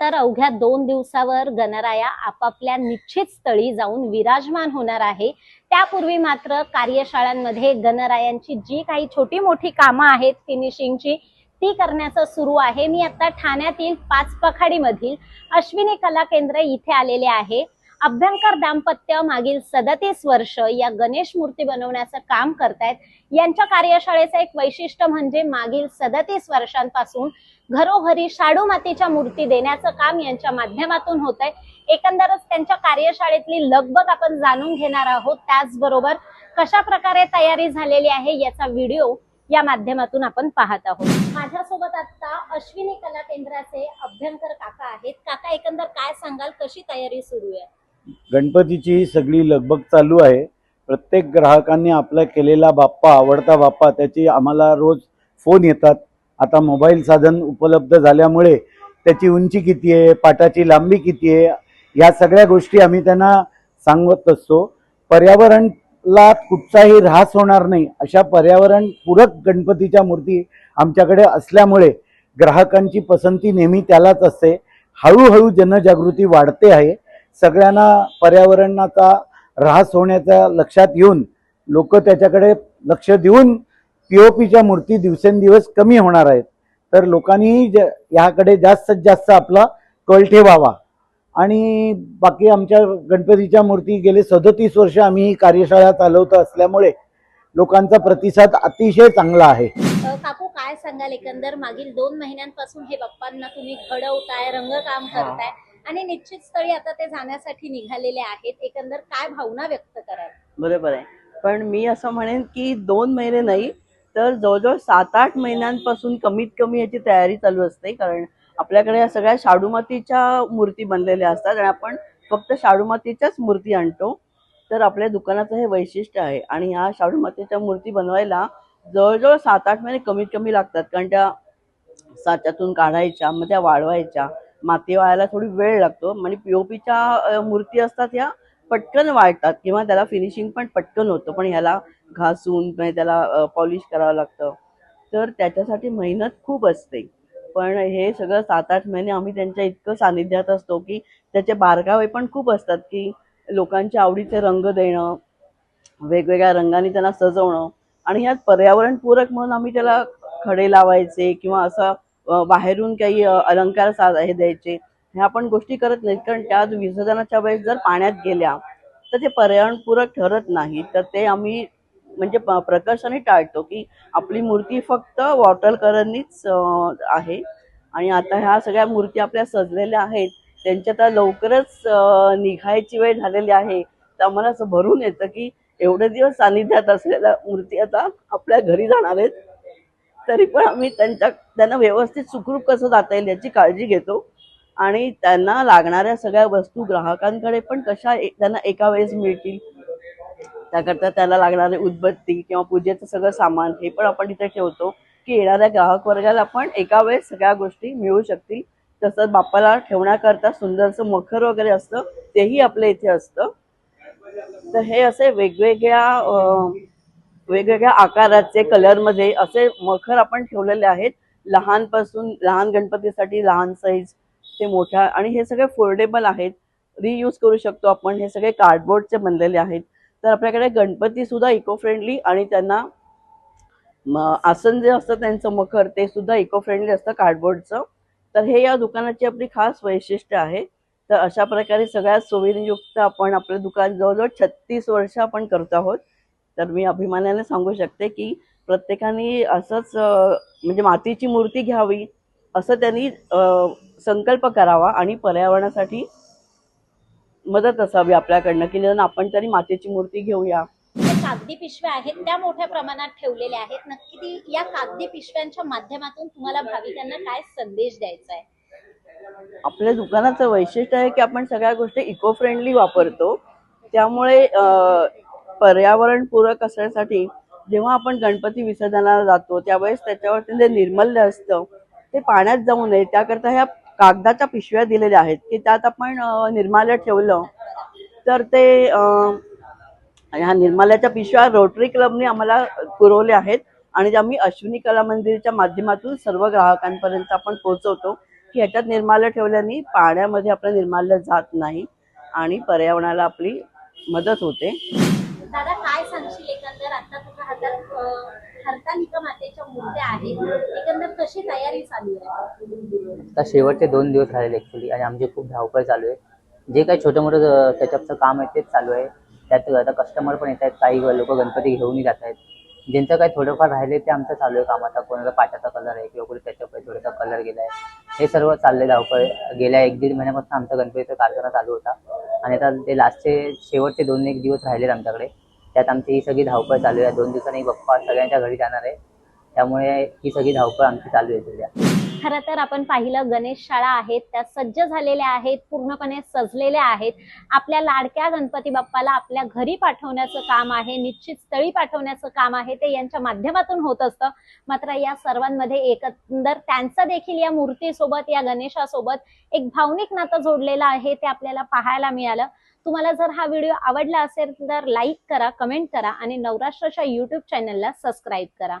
तर अवघ्या दोन दिवसावर गणराया आपापल्या निश्चित स्थळी जाऊन विराजमान होणार आहे. त्यापूर्वी मात्र कार्यशाळांमध्ये गणरायांची जी काही छोटी मोठी कामं आहेत फिनिशिंगची ती करण्याचं सुरू आहे. मी आता ठाण्यातील पाच पखाडीमधील अश्विनी कला केंद्र इथे आलेले आहे. अभ्यंकर दाम्पत्य मागील सदतीस वर्ष या गणेश मूर्ती बनवण्याचं काम करतायत. यांच्या कार्यशाळेचं एक वैशिष्ट्य म्हणजे मागील सदतीस वर्षांपासून घरोघरी शाडू मातीच्या मूर्ती देण्याचं काम यांच्या माध्यमातून होत आहे एकंदरच त्यांच्या कार्यशाळेतली लगबग आपण जाणून घेणार आहोत. त्याचबरोबर कशा प्रकारे तयारी झालेली आहे याचा व्हिडिओ या माध्यमातून आपण पाहत आहोत. माझ्यासोबत आता अश्विनी कला केंद्राचे अभ्यंकर काका आहेत. काका एकंदर काय सांगाल? कशी तयारी सुरू आहे? गणपतीची सगळी लगबग चालू आहे. प्रत्येक ग्राहकांनी आपला केलेला बाप्पा आवडता बाप्पा त्याची आम्हाला रोज फोन येतात. आता मोबाईल साधन उपलब्ध झाल्यामुळे त्याची उंची किती आहे पाटाची लांबी किती आहे या सगळ्या गोष्टी आम्ही त्यांना सांगत असतो. पर्यावरणला कुठचाही ऱ्हास होणार नाही. अशा पर्यावरणपूरक गणपतीच्या मूर्ती आमच्याकडे असल्यामुळे ग्राहकांची पसंती नेहमी त्यालाच असते. हळूहळू जनजागृती वाढते आहे. सगळ्यांना पर्यावरणाचा ऱ्हास होण्याचा लक्षात येऊन लोक त्याच्याकडे लक्ष देऊन पी ओ पीच्या मूर्ती दिवसेंदिवस कमी होणार आहेत. तर लोकांनी ज ह्याकडे जास्तीत जास्त आपला कल ठेवावा. आणि बाकी आमच्या गणपतीच्या मूर्ती गेले सदतीस वर्ष आम्ही ही कार्यशाळा चालवत असल्यामुळे लोकांचा प्रतिसाद अतिशय चांगला आहे. काकू काय सांगाल? एकंदर मागील दोन महिन्यांपासून हे बाप्पांना तुम्ही घडवताय रंगकाम करताय. आणि निश्चित स्थळी आता ते जाण्यासाठी निघालेले आहेत. एकंदर काय भावना व्यक्त कराल? बरोबर आहे. पण मी असं म्हणेन की दोन महिने नाही तर जवळजवळ सात आठ महिन्यांपासून कमीत कमी याची तयारी चालू असते. कारण आपल्याकडे या सगळ्या शाडूमातीच्या मूर्ती बनलेल्या असतात आणि आपण फक्त शाडूमातीच्याच मूर्ती आणतो. तर आपल्या दुकानाचं हे वैशिष्ट्य आहे. आणि ह्या शाडूमातीच्या मूर्ती बनवायला जवळजवळ सात आठ महिने कमीत कमी लागतात. कारण त्या साच्यातून काढायच्या मग त्या वाढवायच्या माती वाळायला थोडी वेळ लागतो. म्हणजे पीओपीच्या मूर्ती असतात ह्या पटकन वाळतात. किंवा त्याला फिनिशिंग पण पटकन होतं. पण ह्याला घासून म्हणजे त्याला पॉलिश करावं लागतं. तर त्याच्यासाठी मेहनत खूप असते. पण हे सगळं सात आठ महिने आम्ही त्यांच्या इतकं सानिध्यात असतो की त्याचे बारकावे पण खूप असतात की लोकांच्या आवडीचे रंग देणं वेगवेगळ्या रंगाने त्यांना सजवणं. आणि ह्यात पर्यावरणपूरक म्हणून आम्ही त्याला खडे लावायचे किंवा असं बाहेरून काही अलंकार साज हे द्यायचे ह्या आपण गोष्टी करत नाहीत. कारण त्या विसर्जनाच्या वेळेस जर पाण्यात गेल्या तर ते पर्यावरणपूरक ठरत नाही. तर ते आम्ही म्हणजे प्रकर्षाने टाळतो की आपली मूर्ती फक्त वॉटर कलरनीच आहे. आणि आता ह्या सगळ्या मूर्ती आपल्या सजलेल्या आहेत. त्यांच्या आता लवकरच निघायची वेळ झालेली आहे. तर आम्हाला असं भरून येतं की एवढे दिवस सानिध्यात असलेल्या मूर्ती आता आपल्या घरी जाणार आहेत. तरी पण आम्ही त्यांच्या त्यांना व्यवस्थित सुखरूप कसं जाता येईल याची काळजी घेतो. आणि त्यांना लागणाऱ्या सगळ्या वस्तू ग्राहकांकडे पण कशा ए- त्यांना एका वेळेस मिळतील त्याकरता त्याला लागणारे उदबत्ती किंवा पूजेचं सगळं सामान हे पण आपण तिथे ठेवतो की येणाऱ्या ग्राहक वर्गाला पण एका वेळेस सगळ्या गोष्टी मिळू शकतील. तसंच बाप्पाला ठेवण्याकरता सुंदरसं मखर वगैरे असतं तेही आपल्या इथे असतं. तर हे असे वेगवेगळ्या वेगवेगळ्या आकाराचे कलरमध्ये असे मखर आपण ठेवलेले आहेत. लहानपासून लहान गणपतीसाठी लहान साईज ते मोठ्या आणि हे सगळे फोल्डेबल आहेत. रियूज करू शकतो आपण. हे सगळे कार्डबोर्डचे बनलेले आहेत. तर आपल्याकडे गणपती सुद्धा इको फ्रेंडली आणि त्यांना आसन जे असतं त्यांचं मखर ते सुद्धा इको फ्रेंडली असतं कार्डबोर्डचं तर हे या दुकानाची आपली खास वैशिष्ट्य आहे. तर अशा प्रकारे सगळ्या सोयीयुक्त आपण आपलं दुकान जवळजवळ छत्तीस वर्ष आपण करत आहोत. तर मी अभिमानाने सांगू शकते की प्रत्येकाने असंच म्हणजे मातीची मूर्ती घ्यावी असं त्यांनी संकल्प करावा आणि पर्यावरणासाठी मदत असावी आपल्याकडनं की निदान आपण तरी मातीची मूर्ती घेऊया. कागदी पिशव्या आहेत त्या मोठ्या प्रमाणात ठेवलेल्या आहेत. नक्की ती या कागदी पिशव्यांच्या माध्यमातून तुम्हाला भाविकांना काय संदेश द्यायचा आहे? आपल्या दुकानाचं वैशिष्ट्य आहे की आपण सगळ्या गोष्टी इको फ्रेंडली वापरतो. त्यामुळे पर्यावरणपूरक असण्यासाठी जेव्हा आपण गणपती विसर्जनाला जातो त्यावेळेस त्याच्यावरती जे निर्मल्य असतं ते पाण्यात जाऊ नये. त्याकरता ह्या कागदाच्या पिशव्या दिलेल्या आहेत की त्यात आपण निर्माल्य ठेवलं तर ते ह्या निर्माल्याच्या पिशव्या रोटरी क्लबने आम्हाला पुरवल्या आहेत आणि त्या आम्ही अश्विनी कला मंदिरच्या माध्यमातून सर्व ग्राहकांपर्यंत आपण पोहोचवतो की ह्याच्यात निर्माल्य ठेवल्याने पाण्यामध्ये आपलं निर्माल्य जात नाही आणि पर्यावरणाला आपली मदत होते. दादा काय सांगशील? एकंदर आता तुझ्या हातात हरतालिका मातेच्या मूर्त्या आहेत. एकंदर कशी तयारी चालू आहे? आता शेवटचे दोन दिवस राहिले ॲक्च्युली आणि आमची खूप धावपळ चालू आहे. जे काही छोटं मोठं त्याच्यापचं काम आहे तेच चालू आहे. त्यात आता कस्टमर पण येत आहेत काही लोक गणपती घेऊनही जात आहेत. ज्यांचं काही थोडंफार राहिले ते आमचं चालू आहे काम. आता कोणाला पाटाचा कलर आहे किंवा कुठे टचअप थोडासा कलर गेला आहे हे सर्व चाललंय धावपळ. गेल्या एक दीड महिन्यापासून आमचा गणपतीचा कारखाना चालू होता. आणि आता ते लास्टचे शेवटचे दोन एक दिवस राहिलेत आमच्याकडे. त्यात आमची ही सगळी धावपळ चालू आहे. दोन दिवसांनी बाप्पा सगळ्यांच्या घरी जाणार आहे. त्यामुळे ही सगळी धावपळ आमची चालू आहे सध्या खरं तर आपण पाहिलं गणेश शाळा आहेत त्या सज्ज झालेल्या आहेत पूर्णपणे सजलेल्या आहेत. आपल्या लाडक्या गणपती बाप्पाला आपल्या घरी पाठवण्याचं काम आहे निश्चित स्थळी पाठवण्याचं काम आहे ते यांच्या माध्यमातून होत असतं. मात्र या सर्वांमध्ये एकंदर त्यांचा देखील या मूर्तीसोबत या गणेशासोबत एक भावनिक नातं जोडलेलं आहे ते आपल्याला पाहायला मिळालं. तुम्हाला जर हा व्हिडिओ आवडला असेल तर लाईक करा कमेंट करा आणि नवराष्ट्राच्या युट्यूब चॅनलला सबस्क्राईब करा.